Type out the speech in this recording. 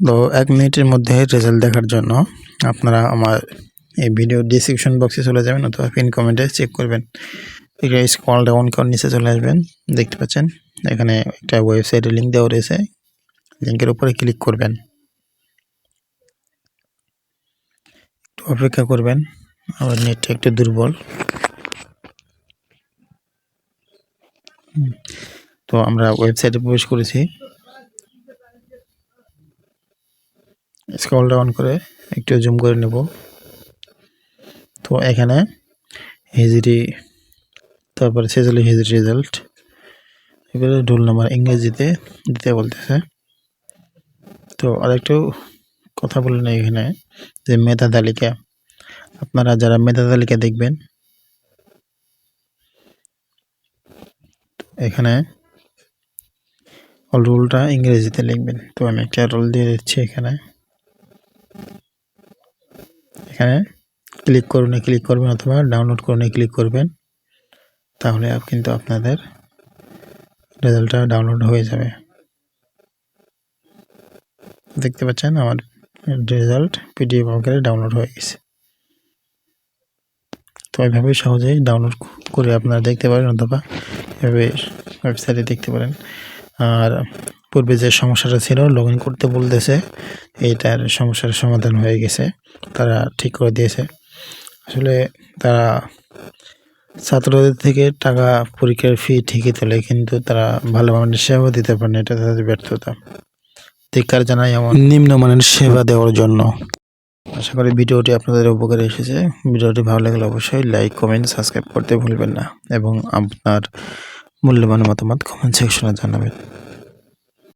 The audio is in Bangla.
তো এক মিনিটের মধ্যে রেজাল্ট দেখার জন্য আপনারা আমার এই ভিডিও ডিসক্রিপশন বক্সে চলে যাবেন অথবা পিন কমেন্টে চেক করবেন। স্ক্রল ডাউন করে নিচে চলে আসবেন, দেখতে পাচ্ছেন? এখানে একটা ওয়েবসাইটের লিঙ্ক দেওয়া রয়েছে। লিঙ্কের উপরে ক্লিক করবেন। একটু অপেক্ষা করবেন আমার নেটটা একটু দুর্বল। তো আমরা ওয়েবসাইটে প্রবেশ করেছি। স্ক্রল ডাউন করে একটু জুম করে নেব। তো এখানে হিজড়ি তারপরে ছেচল্লিশ হিজড়ি রেজাল্ট এবারে রোল নাম্বার ইংরেজিতে দিতে বলতেছে। তো আরেকটু কথা বলে নেই এখানে যে মেধা তালিকা। আপনারা যারা মেধা তালিকা দেখবেন, এখানে রোলটা ইংরেজিতে লিখবেন। তো আমি একটা রোল দিয়ে দিচ্ছি এখানে। এখানে ক্লিক করুন ক্লিক করবেন অথবা ডাউনলোড করুন ক্লিক করবেন। তাহলে কিন্তু আপনাদের রেজাল্টটা ডাউনলোড হয়ে যাবে। দেখতে পাচ্ছেন আমার রেজাল্ট পিডিএফ আকারে ডাউনলোড হয়ে গেছে। তো এভাবে সহজেই ডাউনলোড করে আপনারা দেখতে পারেন অথবা এভাবে ওয়েবসাইটে দেখতে পারেন। আর পূর্বে যে সমস্যাটা ছিল লগ ইন করতে বলতেছে এইটার সমস্যার সমাধান হয়ে গেছে তারা ঠিক করে দিয়েছে। আসলে তারা ছাত্রদের থেকে টাকা পরীক্ষার ফি ঠিকই তোলে কিন্তু তারা ভালো মানের সেবা দিতে পারে না এটা তাদের ব্যর্থতা। ধিক্কার জানাই এমন নিম্নমানের সেবা দেওয়ার জন্য। আশা করি ভিডিওটি আপনাদের উপকারে এসেছে। ভিডিওটি ভালো লাগলে অবশ্যই লাইক কমেন্ট সাবস্ক্রাইব করতে ভুলবেন না এবং আপনার মূল্যবান মতামত কমেন্ট সেকশনে জানাবেন।